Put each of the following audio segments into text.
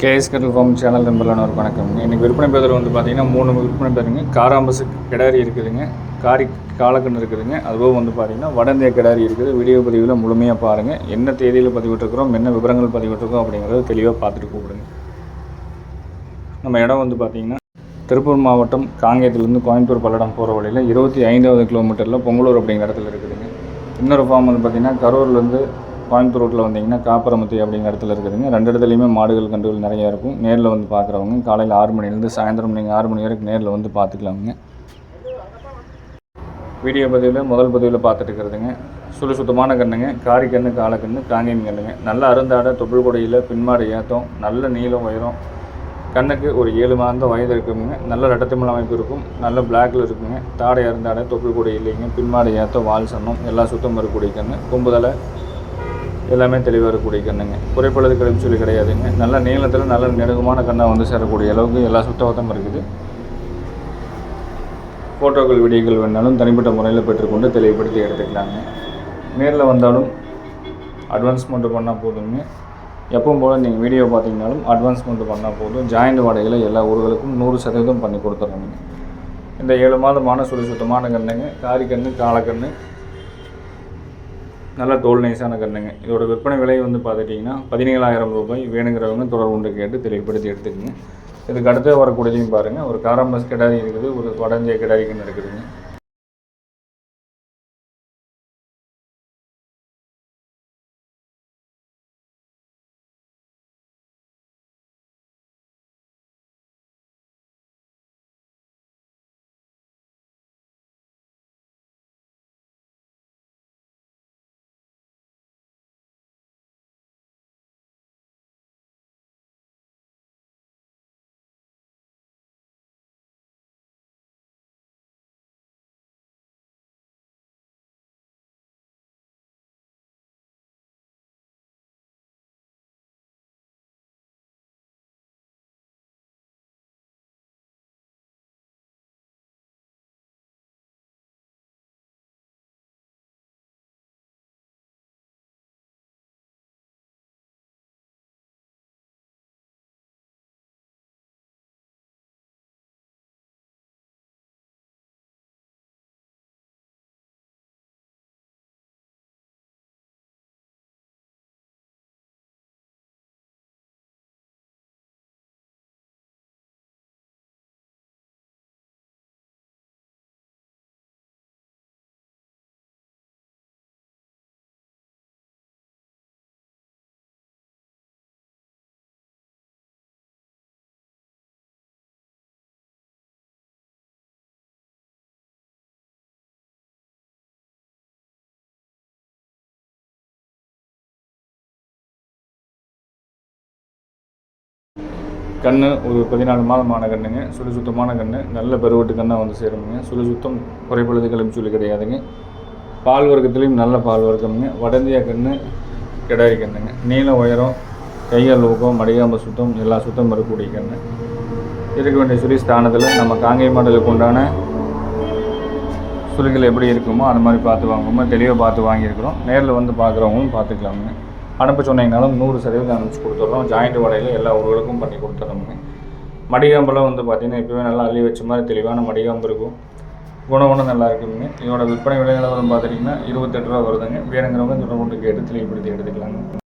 KS கட்டல் form channel நம்பர்லான ஒரு வணக்கம். இன்றைக்கி விற்பனை பேரில் வந்து பார்த்தீங்கன்னா மூணு விற்பனை பேருங்க காராம்பசு கிடாரி இருக்குதுங்க. காரி காலக்கண்ணு இருக்குதுங்க. அதுபோக வந்து பார்த்தீங்கன்னா வடந்திய கிடாரி இருக்குது. வீடியோ பதிவில் முழுமையாக பாருங்கள் என்ன தேதியில் பதிவிட்டிருக்கிறோம்? என்ன விவரங்கள் பதிவிட்டுருக்கோம் அப்படிங்கிறத தெளிவாக பார்த்துட்டு கூப்பிடுங்க. நம்ம இடம் வந்து பார்த்தீங்கன்னா திருப்பூர் மாவட்டம் காங்கேயத்துலேருந்து கோயம்புத்தூர் பல்லடம் போகிற வழியில் இருபத்தி ஐந்தாவது கிலோமீட்டரில் பொங்கலூர் அப்படிங்கிற இடத்துல இருக்குதுங்க. இன்னொரு ஃபார்ம் வந்து பார்த்திங்கன்னா கரூர்லேருந்து கோயம்புத்தூர் ரோட்டில் வந்தீங்கன்னா காப்பரமத்தி அப்படிங்கிற இடத்துல இருக்குதுங்க. ரெண்டு இடத்துலையுமே மாடுகள் கன்றுகள் நிறையா இருக்கும். நேரில் வந்து பார்க்குறவங்க காலையில் ஆறு மணிலேருந்து சாயந்தரம் நீங்கள் ஆறு மணி வரைக்கும் நேரில் வந்து பார்த்துக்கலாமுங்க. வீடியோ பதிவில் முதல் பதிவில் பார்த்துட்டு இருக்கிறதுங்க. சுழு சுத்தமான கண்ணுங்க காரி கண்ணு காலக்கண்ணு காங்கேயம் கண்ணுங்க நல்ல அருந்தாடை தொப்புள் கொடையில் பின்மாடு ஏற்றம் நல்ல நீளம் உயரம். கண்ணுக்கு ஒரு ஏழு மாத வயது இருக்குங்க. நல்ல ரெட்டத்திமல் அமைப்பு இருக்கும். நல்ல பிளாக்கில் இருக்குங்க. தாடை அருந்தாடை தொப்புள் கொடை இல்லைங்க. பின்மாடு ஏற்றம் வால் சன்னம் எல்லாம் சுத்தம் இருக்கக்கூடிய கண்ணு. கும்புதலை எல்லாமே தெளிவாக இருக்கக்கூடிய கண்ணுங்க. குறைப்பழுது கழிப்பு சொல்லி கிடையாதுங்க. நல்ல நீளத்தில் நல்ல நெடுகமான கண்ணாக வந்து சேரக்கூடிய அளவுக்கு எல்லா சுத்தவத்தம் இருக்குது. ஃபோட்டோக்கள் வீடியோக்கள் வேணாலும் தனிப்பட்ட முறையில் பெற்றுக்கொண்டு தெளிவுபடுத்தி எடுத்துக்கலாங்க. நேரில் வந்தாலும் அட்வான்ஸ் மட்டும் பண்ணால் போதுங்க. எப்பவும் போல் நீங்கள் வீடியோ பார்த்தீங்கனாலும் அட்வான்ஸ் மட்டும் பண்ணால் போதும். ஜாயிண்ட் வாடகையில் எல்லா ஊர்களுக்கும் நூறு சதவீதம் பண்ணி கொடுத்துட்றோங்க இந்த ஏழு மாதமான சுடு சுத்தமான கண்ணுங்க. காரி கண்ணு காலக்கண்ணு நல்ல தோல் நைஸான கண்ணுங்க இதோட விற்பனை விலை வந்து பார்த்துட்டிங்கன்னா பதினேழாயிரம் ரூபாய். வேணுங்கிறவங்க தொடர்புண்டு கேட்டு தெளிவுபடுத்தி எடுத்துக்கோங்க. இதுக்கு அடுத்து வரக்கூடியதையும் பாருங்கள் ஒரு காராம்பஸ் கிடாரி இருக்குது. ஒரு வடஞ்சை கிடாரி கன்று இருக்குதுங்க. கன்று ஒரு பதினாலு மாதமான கன்றுங்க சுழி சுத்தமான கன்று நல்ல பெருவட்டு கண்ணாக வந்து சேருமுங்க. சுழி சுத்தம் குறைப்பழுது கிளம்பி சொல்லி கிடையாதுங்க. பால் வர்க்கத்துலேயும் நல்ல பால் வர்க்கம்ங்க. வடந்தியா கன்று கிடாரி கன்றுங்க நீள உயரம் கையால் ஊக்கம் மடிகாம்பு சுத்தம் எல்லா சுத்தம் இருக்கக்கூடிய கன்று இருக்க வேண்டிய சுழி ஸ்தானத்தில் நம்ம காங்கை மாடலுக்கு உண்டான சுழிகள் எப்படி இருக்குமோ அந்த மாதிரி பார்த்து வாங்குவோமோ. தெளிவாக பார்த்து வாங்கியிருக்கிறோம். நேரில் வந்து பார்க்குறவங்களும் பார்த்துக்கலாமுங்க. அனுப்ப சொன்னீங்கனாலும் நூறு சதவீதம் அனுப்பிச்சு கொடுத்துட்றோம் ஜாயிண்ட் வடையில் எல்லா ஊர்களுக்கும் பண்ணி கொடுத்துட்றோமுங்க மடிகாம்பெல்லாம் வந்து பார்த்திங்கன்னா இப்போவே நல்லா அள்ளி வச்ச மாதிரி தெளிவான மடிகாம்பு இருக்கும். குணகுணம் நல்லா இருக்குங்க இதோட விற்பனை விலை நிலவரம் பார்த்துட்டிங்கன்னா இருபத்தெட்டு ரூபா வருதுங்க. வேணுங்கிறவங்க தொடர்பு கொண்டு கேட்டு தெளிவுபடுத்தி எடுத்துக்கலாங்க.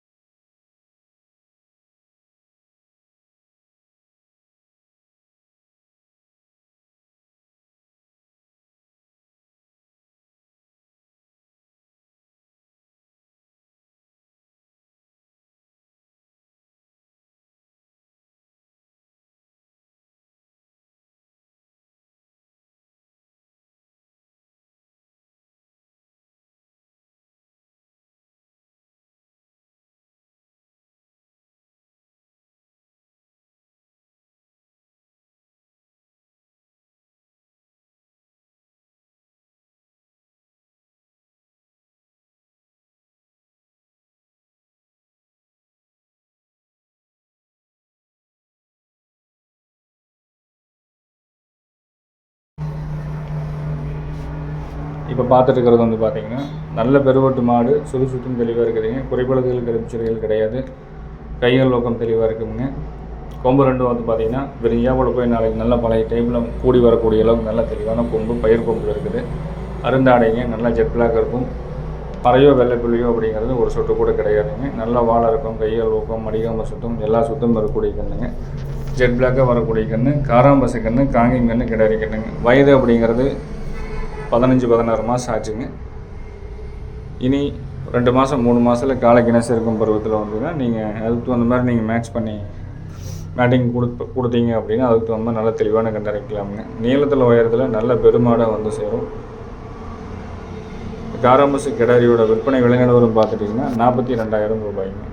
இப்போ பார்த்துட்டு இருக்கிறது வந்து பார்த்தீங்கன்னா நல்ல பெருவட்டு மாடு சுழி சுத்தம் தெளிவாக இருக்குதுங்க. குறைபாடுகள் கருப்பிச்சல்கள் கிடையாது. கைகள் நோக்கம் தெளிவாக இருக்குங்க கொம்பு ரெண்டும் வந்து பார்த்தீங்கன்னா விரிஞ்சாவோட போய் நாளைக்கு நல்ல பழைய டைமில் கூடி வரக்கூடிய அளவுக்கு நல்ல தெளிவான கொம்பு பயிர் கொம்பு இருக்குது. அருந்தாடைங்க நல்லா ஜெட் பிளாக் இருக்கும் பறையோ வெள்ளை புள்ளியோ அப்படிங்கிறது ஒரு சொட்டு கூட கிடையாதுங்க. நல்ல வாழை இருக்கும் கையால் ஊக்கம் மடிகாம சுத்தம் எல்லா சுத்தம் வரக்கூடிய கண்ணுங்க ஜெட் பிளாக்காக வரக்கூடிய கன்று காராம்பசு கன்று காங்கிங் கன்று கிடையாது கண்ணுங்க வயது அப்படிங்கிறது பதினஞ்சு பதினாறு மாதம் ஆச்சுங்க. இனி ரெண்டு மாதம் மூணு மாதத்தில் காலை கிணசு இருக்கும் பருவத்தில் வந்ததுன்னா நீங்கள் அதுக்கு தகுந்த மாதிரி நீங்கள் மேட்ச் பண்ணி மேட்டிங் கொடுத்து கொடுத்தீங்க அப்படின்னா அதுக்கு தகுந்த மாதிரி நல்ல தெளிவான கண்டறிக்கலாமுங்க நீளத்தில் உயரத்தில் நல்ல பெருமாடாக வந்து சேரும். காராம்பசு கிடாரியோட விற்பனை விலை பார்த்துட்டிங்கன்னா நாற்பத்தி ரெண்டாயிரம் ரூபாய்ங்க.